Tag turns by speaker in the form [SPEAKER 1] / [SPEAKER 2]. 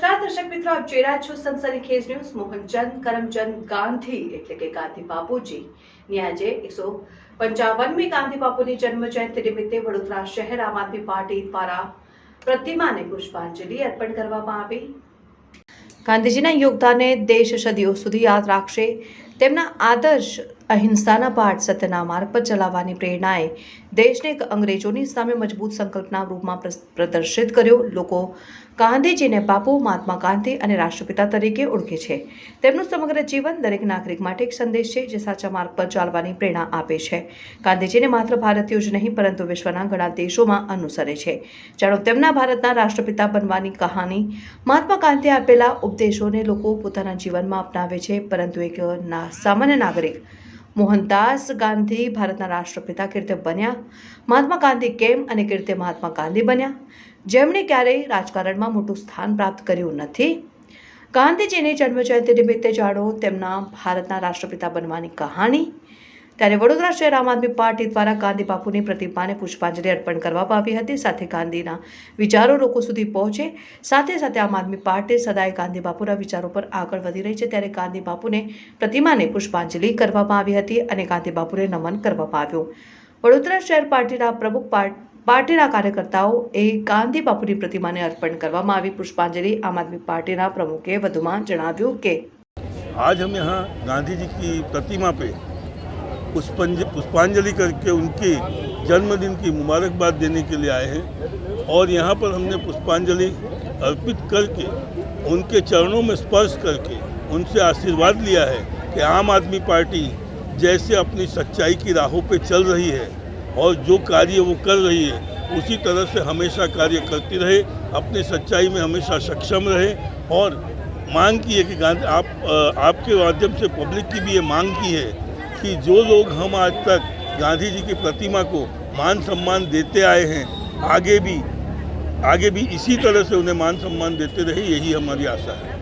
[SPEAKER 1] નમસ્કાર, દર્શક મિત્રો, આપ જોઈ રહ્યા છો સનસની ખેજ ન્યૂઝ. મોહનચંદ, કરમચંદ, ગાંધી એટલે કે ગાંધી બાપુજી. ની આજે એકસો પંચાવનમી ગાંધી બાપુની જન્મ જયંતિ નિમિત્તે વડોદરા શહેર આમ આદમી પાર્ટી દ્વારા પ્રતિમાને પુષ્પાંજલિ અર્પણ કરવામાં આવી. ગાંધીજીના યોગદાનને દેશ સદીઓ સુધી યાદ રાખશે. તેમના આદર્શ અહિંસાના પાઠ સત્યના માર્ગ પર ચલાવવાની પ્રેરણાએ દેશને અંગ્રેજોની સામે મજબૂત સંકલ્પના રૂપમાં પ્રદર્શિત કર્યો. લોકો ગાંધીજીને બાપુ, મહાત્મા ગાંધી અને રાષ્ટ્રપિતા તરીકે ઓળખે છે. તેમનું સમગ્ર જીવન દરેક નાગરિક માટે એક સંદેશ છે જે સાચા માર્ગ પર ચાલવાની પ્રેરણા આપે છે. ગાંધીજીને માત્ર ભારતીયો જ નહીં, પરંતુ વિશ્વના ઘણા દેશોમાં અનુસરે છે. જાણો, તેમના ભારતના રાષ્ટ્રપિતા બનવાની કહાની મહાત્મા ગાંધીએ આપેલા ઉપદેશોને લોકો પોતાના જીવનમાં અપનાવે છે, પરંતુ એક સામાન્ય નાગરિક મોહનદાસ ગાંધી ભારતના રાષ્ટ્રપિતા કીર્તે બન્યા, મહાત્મા ગાંધી કેમ અને કીર્તે મહાત્મા ગાંધી બન્યા? જેમણે ક્યારેય રાજકારણમાં મોટું સ્થાન પ્રાપ્ત કર્યું નથી. ગાંધીજીની જન્મજયંતિ નિમિત્તે જાણો તેમના ભારતના રાષ્ટ્રપિતા બનવાની કહાની ત્યારે વડોદરા શહેર આમ આદમી પાર્ટી દ્વારા ગાંધી બાપુની પ્રતિમાને પુષ્પાંજલિ અર્પણ કરવામાં આવી હતી. સાથે ગાંધીના વિચારો લોકો સુધી પહોંચે. સાથે સાથે આમ આદમી પાર્ટી સદાય ગાંધી બાપુના વિચારો પર આગળ વધી રહી છે. ત્યારે ગાંધી બાપુને પ્રતિમાને પુષ્પાંજલિ કરવામાં આવી હતી અને ગાંધી બાપુને નમન કરવામાં આવ્યું. વડોદરા શહેર પાર્ટીના પ્રમુખ પાર્ટી, પાર્ટીના કાર્યકર્તાઓએ ગાંધી બાપુની પ્રતિમાને અર્પણ કરવામાં આવી. પુષ્પાંજલિ આમ આદમી પાર્ટીના પ્રમુખે વધુમાં જણાવ્યું કે
[SPEAKER 2] આજ હમ યહાં ગાંધીજી કી પ્રતિમા પે पुष्पंज, पुष्पांजलि करके उनके जन्मदिन की मुबारकबाद देने के लिए आए हैं और यहाँ पर हमने पुष्पांजलि अर्पित करके, उनके चरणों में स्पर्श करके, उनसे आशीर्वाद लिया है कि आम आदमी पार्टी जैसे अपनी सच्चाई की राहों पे चल रही है और जो कार्य वो कर रही है, उसी तरह से हमेशा कार्य करती रहे, अपनी सच्चाई में हमेशा सक्षम रहे और मांग की है कि गांधी, आप आपके माध्यम से पब्लिक की भी ये मांग की है कि जो लोग हम आज तक गांधी जी की प्रतिमा को मान सम्मान देते आए हैं, आगे भी आगे भी इसी तरह से उन्हें मान सम्मान देते रहे, यही हमारी आशा है।